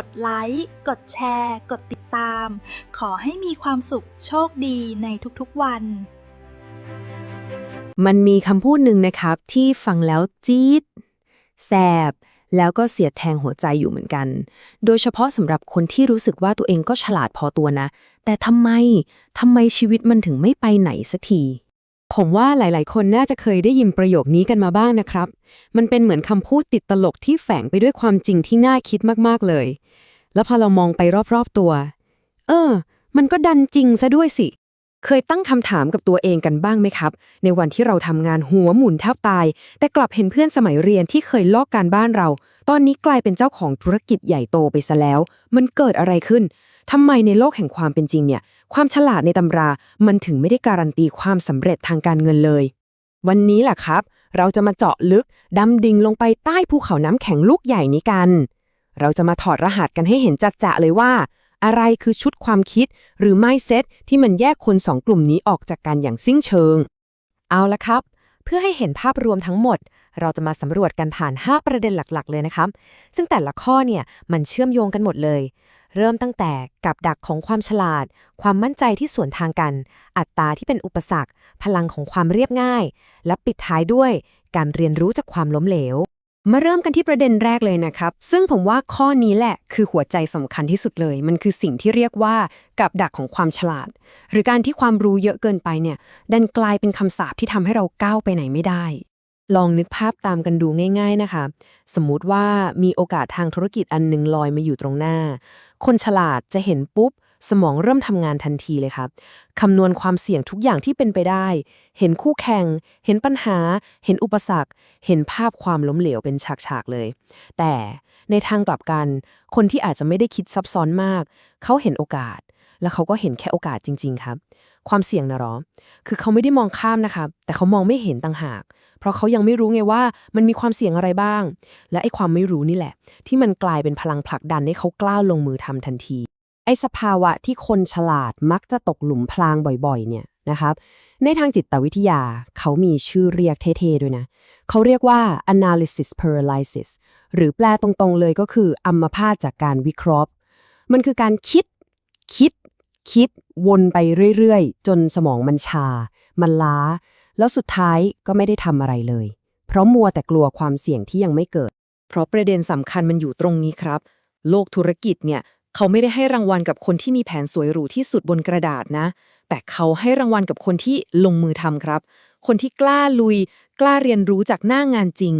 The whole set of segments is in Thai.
กดไลค์ กดแชร์ กดติดตาม ขอให้มีความสุขโชคดีในทุกๆวัน มันมีคำพูดหนึ่งนะครับที่ฟังแล้วจี๊ดแสบแล้วก็เสียดแทงหัวใจอยู่เหมือนกัน โดยเฉพาะสำหรับคนที่รู้สึกว่าตัวเองก็ฉลาดพอตัวนะ แต่ทำไมทำไมชีวิตมันถึงไม่ไปไหนสักที ผมว่าหลาย ๆ คนน่าจะเคยได้ยินประโยคนี้กันมาบ้างนะครับ มันเป็นเหมือนคำพูดติดตลกที่แฝงไปด้วยความจริงที่น่าคิดมาก ๆ เลย แล้วพอเรามองไปรอบๆตัว เออ มันก็ดันจริงซะด้วยสิ เคยตั้งคำถามกับตัวเองกันบ้างไหมครับ ในวันที่เราทำงานหัวหมุนแทบตาย แต่กลับเห็นเพื่อนสมัยเรียนที่เคยลอกการบ้านเรา ตอนนี้กลายเป็นเจ้าของธุรกิจใหญ่โตไปซะแล้ว มันเกิดอะไรขึ้นทำไมในโลกแห่งความเป็นจริงเนี่ย ความฉลาดในตำรา มันถึงไม่ได้การันตีความสำเร็จทางการเงินเลย วันนี้แหละครับ เราจะมาเจาะลึกดำดิ่งลงไปใต้ภูเขาน้ำแข็งลูกใหญ่นี้กัน เราจะมาถอดรหัสกันให้เห็นจัดจะเลยว่า อะไรคือชุดความคิดหรือ mindset ที่มันแยกคนสองกลุ่มนี้ออกจากกันอย่างสิ้นเชิง เอาละครับ เพื่อให้เห็นภาพรวมทั้งหมด เราจะมาสำรวจกันผ่าน 5 ประเด็นหลัก ๆ เลยนะครับ ซึ่งแต่ละข้อเนี่ยมันเชื่อมโยงกันหมดเลย เริ่มตั้งแต่กับดักของความฉลาด ความมั่นใจที่สวนทางกัน อัตราที่เป็นอุปสรรค พลังของความเรียบง่าย และปิดท้ายด้วย การเรียนรู้จากความล้มเหลว มาเริ่มกันที่ประเด็นแรกเลยนะครับ ซึ่งผมว่าข้อนี้แหละคือหัวใจสำคัญที่สุดเลย มันคือสิ่งที่เรียกว่ากับดักของความฉลาด หรือการที่ความรู้เยอะเกินไปเนี่ยดันกลายเป็นคำสาปที่ทำให้เราก้าวไปไหนไม่ได้ ลองนึกภาพตามกันดูง่าย ๆนะคะ สมมุติว่ามีโอกาสทางธุรกิจอันหนึงลอยมาอยู่ตรงหน้า คนฉลาดจะเห็นปุ๊บ สมองเริ่มทำงานทันทีเลยครับคำนวณความเสี่ยงทุกอย่างที่เป็นไปได้ เห็นคู่แข่ง เห็นปัญหา เห็นอุปสรรค เห็นภาพความล้มเหลวเป็นฉากๆเลย แต่ในทางกลับกัน คนที่อาจจะไม่ได้คิดซับซ้อนมาก เขาเห็นโอกาส แล้วเขาก็เห็นแค่โอกาสจริง ๆ ครับ ความเสี่ยงนะหรอ คือเขาไม่ได้มองข้ามนะครับ แต่เขามองไม่เห็นต่างหาก เพราะเขายังไม่รู้ไงว่ามันมีความเสี่ยงอะไรบ้าง และไอ้ความไม่รู้นี่แหละ ที่มันกลายเป็นพลังผลักดันให้เขากล้าลงมือทำทันที ไอ้สภาวะที่คนฉลาดมักจะตกหลุมพรางบ่อยๆ เนี่ยนะครับ ในทางจิตวิทยาเขามีชื่อเรียกเท่ๆด้วยนะ เขาเรียกว่า analysis paralysis หรือแปลตรงๆเลยก็คืออัมพาตจากการวิเคราะห์ มันคือการคิด คิด คิด วนไปเรื่อยๆ จนสมองมันชา มันล้า แล้วสุดท้ายก็ไม่ได้ทำอะไรเลย เพราะมัวแต่กลัวความเสี่ยงที่ยังไม่เกิด เพราะประเด็นสำคัญมันอยู่ตรงนี้ครับ โลกธุรกิจเนี่ย เขาไม่ได้ให้รางวัลกับคนที่มีแผนสวยหรูที่สุดบนกระดาษนะ แต่เขาให้รางวัลกับคนที่ลงมือทำครับ คนที่กล้าลุย กล้าเรียนรู้จากหน้างานจริง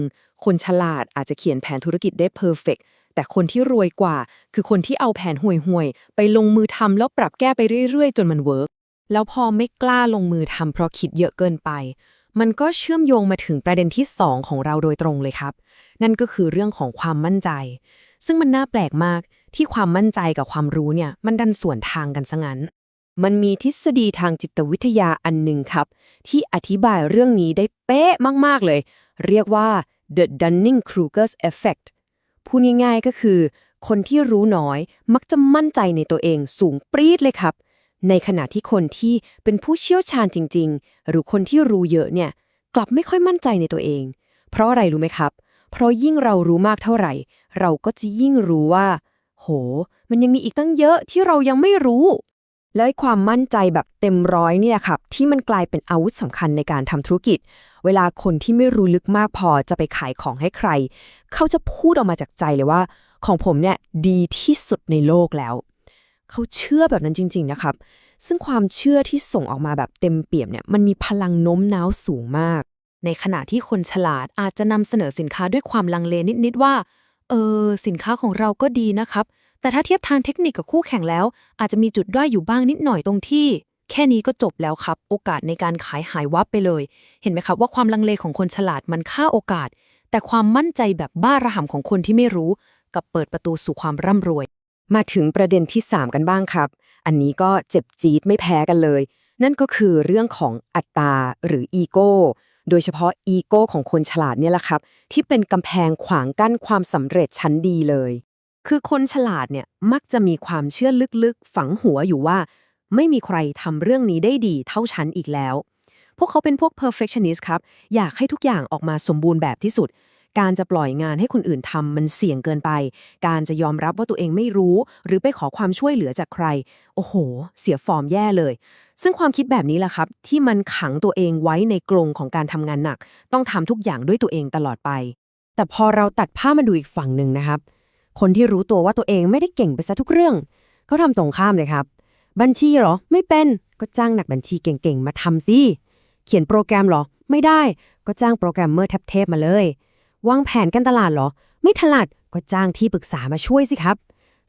คนฉลาดอาจจะเขียนแผนธุรกิจได้เพอร์เฟกแต่คนที่รวยกว่า คือคนที่เอาแผนห่วยๆ ไปลงมือทำแล้วปรับแก้ไปเรื่อยๆ จนมันเวิร์กแล้วพอไม่กล้าลงมือทำเพราะคิดเยอะเกินไป มันก็เชื่อมโยงมาถึงประเด็นที่ 2 ของเราโดยตรงเลยครับ นั่นก็คือเรื่องของความมั่นใจ ซึ่งมันน่าแปลกมาก ที่ความมั่นใจกับความรู้เนี่ยมันดันส่วนทางกันซะงั้น มันมีทฤษฎีทางจิตวิทยาอันหนึ่งครับ ที่อธิบายเรื่องนี้ได้เป๊ะมาก ๆ เลย เรียกว่า the Dunning-Kruger effect พูดง่ายๆก็คือ คนที่รู้น้อยมักจะมั่นใจในตัวเองสูงปรี๊ดเลยครับ ในขณะที่คนที่เป็นผู้เชี่ยวชาญจริง ๆ หรือคนที่รู้เยอะเนี่ยกลับไม่ค่อยมั่นใจในตัวเอง เพราะอะไรรู้ไหมครับ เพราะยิ่งเรารู้มากเท่าไหร่ เราก็จะยิ่งรู้ว่า โห มันยังมีอีกตั้งเยอะที่เรายังไม่รู้ แล้วความมั่นใจแบบเต็มร้อยเนี่ยครับที่มันกลายเป็นอาวุธสำคัญในการทำธุรกิจ เวลาคนที่ไม่รู้ลึกมากพอจะไปขายของให้ใคร เขาจะพูดออกมาจากใจเลยว่า ของผมเนี่ยดีที่สุดในโลกแล้ว เขาเชื่อแบบนั้นจริง ๆ นะครับ ซึ่งความเชื่อที่ส่งออกมาแบบเต็มเปี่ยมเนี่ยมันมีพลังโน้มน้าวสูงมาก ในขณะที่คนฉลาดอาจจะนำเสนอสินค้าด้วยความลังเลนิดๆว่าเออสินค้าของเราก็ดีนะครับ แต่ถ้าเทียบทางเทคนิคกับคู่แข่งแล้ว อาจจะมีจุดด้อยอยู่บ้างนิดหน่อยตรงที่ แค่นี้ก็จบแล้วครับ โอกาสในการขายหายวับไปเลย เห็นไหมครับว่าความลังเลของคนฉลาดมันค่าโอกาส แต่ความมั่นใจแบบบ้าระห่ำของคนที่ไม่รู้ กับเปิดประตูสู่ความร่ำรวย มาถึงประเด็นที่ 3 กันบ้างครับ อันนี้ก็เจ็บจี๊ดไม่แพ้กันเลย นั่นก็คือเรื่องของอัตตาหรืออีโก้โดยเฉพาะอีโก้ของคนฉลาดเนี่ยแหละครับ ที่เป็นกำแพงขวางกั้นความสำเร็จชั้นดีเลย คือคนฉลาดเนี่ยมักจะมีความเชื่อลึกๆ ฝังหัวอยู่ว่า ไม่มีใครทำเรื่องนี้ได้ดีเท่าฉันอีกแล้ว พวกเขาเป็นพวก perfectionist ครับ อยากให้ทุกอย่างออกมาสมบูรณ์แบบที่สุด การจะปล่อยงานให้คนอื่นทำมันเสี่ยงเกินไป การจะยอมรับว่าตัวเองไม่รู้ หรือไปขอความช่วยเหลือจากใคร โอ้โห เสียฟอร์มแย่เลย ซึ่งความคิดแบบนี้แหละครับ ที่มันขังตัวเองไว้ในกรงของการทำงานหนัก ต้องทำทุกอย่างด้วยตัวเองตลอดไป แต่พอเราตัดภามาดูอีกฝั่งหนึ่งนะครับ คนที่รู้ตัวว่าตัวเองไม่ได้เก่งไปซะทุกเรื่องเขาทำตรงข้ามเลยครับ บัญชีเหรอ ไม่เป็นก็จ้างนักบัญชีเก่งๆ มาทำสิ เขียนโปรแกรมเหรอ ไม่ได้ ก็จ้างโปรแกรมเมอร์เทพๆมาเลย วางแผนการตลาดเหรอ ไม่ถนัดก็จ้างที่ปรึกษามาช่วยสิครับ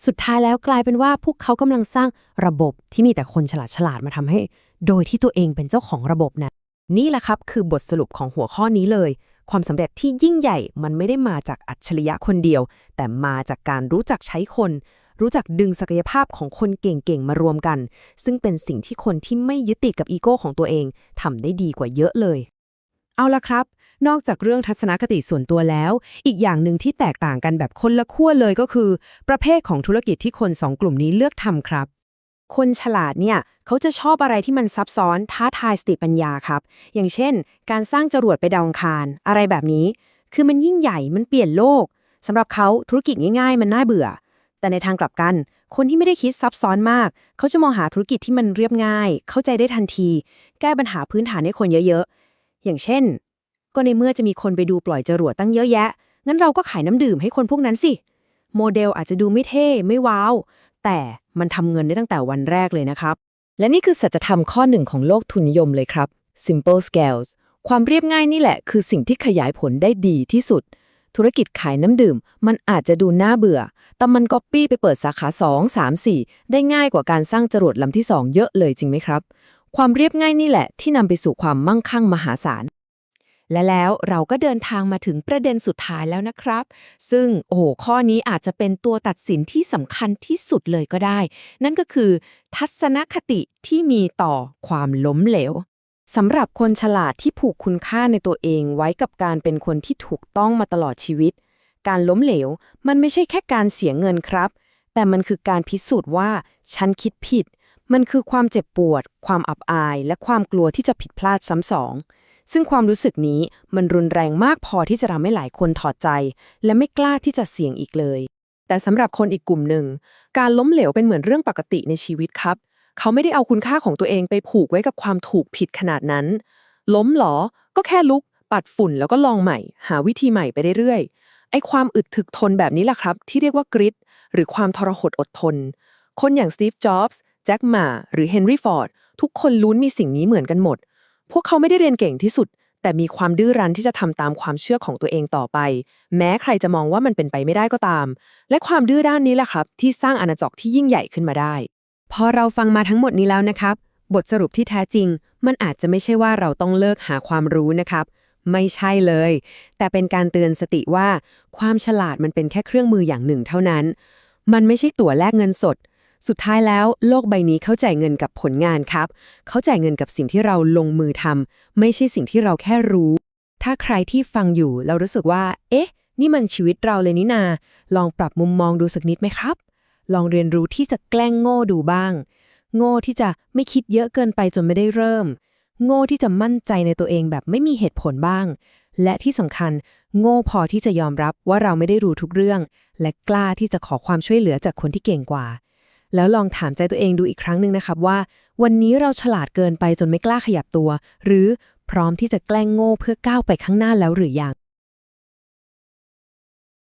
สุดท้ายแล้วกลายเป็นว่าพวกเขากำลังสร้างระบบที่มีแต่คนฉลาดฉลาดมาทำให้ โดยที่ตัวเองเป็นเจ้าของระบบนะนี่แหละครับคือบทสรุปของหัวข้อนี้เลย ความสำเร็จที่ยิ่งใหญ่มันไม่ได้มาจากอัจฉริยะคนเดียว แต่มาจากการรู้จักใช้คน รู้จักดึงศักยภาพของคนเก่งๆ มารวมกัน ซึ่งเป็นสิ่งที่คนที่ไม่ยึดติดกับอีโก้ของตัวเองทำได้ดีกว่าเยอะเลย เอาละครับ นอกจากเรื่องทัศนคติส่วนตัวแล้ว อีกอย่างหนึ่งที่แตกต่างกันแบบคนละขั้วเลยก็คือ ประเภทของธุรกิจที่คนสองกลุ่มนี้เลือกทำครับ คนฉลาดเนี่ยเขาจะชอบอะไรที่มันซับซ้อนท้าทายสติปัญญาครับ อย่างเช่น การสร้างจรวดไปดาวอังคารอะไรแบบนี้ คือมันยิ่งใหญ่มันเปลี่ยนโลกสำหรับเขาธุรกิจง่าย ๆ มันน่าเบื่อ แต่ในทางกลับกัน คนที่ไม่ได้คิดซับซ้อนมาก เขาจะมองหาธุรกิจที่มันเรียบง่าย เข้าใจได้ทันที แก้ปัญหาพื้นฐานให้คนเยอะๆ อย่างเช่น ก็ในเมื่อจะมีคนไปดูปล่อยจรวดตั้งเยอะแยะ งั้นเราก็ขายน้ำดื่มให้คนพวกนั้นสิ โมเดลอาจจะดูไม่เท่ไม่ว้าว แต่ มันทำเงินได้ตั้งแต่วันแรกเลยนะครับ และนี่คือสัจธรรมข้อหนึ่งของโลกทุนนิยมเลยครับ simple scales ความเรียบง่ายนี่แหละคือสิ่งที่ขยายผลได้ดีที่สุด ธุรกิจขายน้ำดื่ม มันอาจจะดูน่าเบื่อ แต่มันก๊อปปี้ไปเปิดสาขา 2 3 4 ได้ง่ายกว่าการสร้างจรวดลำที่ 2 เยอะเลยจริงไหมครับ ความเรียบง่ายนี่แหละที่นำไปสู่ความมั่งคั่งมหาศาล และแล้วเราก็เดินทางมาถึงประเด็นสุดท้ายแล้วนะครับ ซึ่งโอ้โหข้อนี้อาจจะเป็นตัวตัดสินที่สำคัญที่สุดเลยก็ได้ นั่นก็คือ ทัศนคติที่มีต่อความล้มเหลวสำหรับคนฉลาดที่ผูกคุณค่าในตัวเองไว้กับการเป็นคนที่ถูกต้องมาตลอดชีวิต การล้มเหลว มันไม่ใช่แค่การเสียเงินครับ แต่มันคือการพิสูจน์ว่า ฉันคิดผิด มันคือความเจ็บปวด ความอับอาย และความกลัวที่จะผิดพลาดซ้ำสอง ซึ่งความรู้สึกนี้มันรุนแรงมากพอที่จะทำให้หลายคนถอดใจ และไม่กล้าที่จะเสี่ยงอีกเลย แต่สำหรับคนอีกกลุ่มหนึ่ง การล้มเหลวเป็นเหมือนเรื่องปกติในชีวิตครับ เขาไม่ได้เอาคุณค่าของตัวเองไปผูกไว้กับความถูกผิดขนาดนั้น ล้มหรอ ก็แค่ลุก ปัดฝุ่นแล้วก็ลองใหม่ หาวิธีใหม่ไปเรื่อยๆไอ้ความอึดถึกทนแบบนี้แหละครับ ที่เรียกว่ากริดหรือความทรหดอดทน คนอย่างสตีฟ จ็อบส์ แจ็คหม่า หรือเฮนรี่ ฟอร์ด ทุกคนลุ้นมีสิ่งนี้เหมือนกันหมด พวกเขาไม่ได้เรียนเก่งที่สุด แต่มีความดื้อรั้นที่จะทำตามความเชื่อของตัวเองต่อไป แม้ใครจะมองว่ามันเป็นไปไม่ได้ก็ตาม และความดื้อด้านนี้แหละครับ ที่สร้างอาณาจักรที่ยิ่งใหญ่ขึ้นมาได้ พอเราฟังมาทั้งหมดนี้แล้วนะครับ บทสรุปที่แท้จริง มันอาจจะไม่ใช่ว่าเราต้องเลิกหาความรู้นะครับ ไม่ใช่เลย แต่เป็นการเตือนสติว่า ความฉลาดมันเป็นแค่เครื่องมืออย่างหนึ่งเท่านั้น มันไม่ใช่ตั๋วแลกเงินสด สุดท้ายแล้วโลกใบนี้เข้าใจเงินกับผลงานครับ เข้าใจเงินกับสิ่งที่เราลงมือทำไม่ใช่สิ่งที่เราแค่รู้ ถ้าใครที่ฟังอยู่เรารู้สึกว่า เอ๊ะ นี่มันชีวิตเราเลยนี่นา ลองปรับมุมมองดูสักนิดไหมครับ ลองเรียนรู้ที่จะแกล้งโง่ดูบ้าง โง่ที่จะไม่คิดเยอะเกินไปจนไม่ได้เริ่ม โง่ที่จะมั่นใจในตัวเองแบบไม่มีเหตุผลบ้าง และที่สำคัญ โง่พอที่จะยอมรับว่าเราไม่ได้รู้ทุกเรื่อง และกล้าที่จะขอความช่วยเหลือจากคนที่เก่งกว่า แล้วลองถามใจตัวเองดูอีกครั้งหนึ่งนะครับว่า วันนี้เราฉลาดเกินไปจนไม่กล้าขยับตัว หรือพร้อมที่จะแกล้งโง่เพื่อก้าวไปข้างหน้าแล้วหรือยัง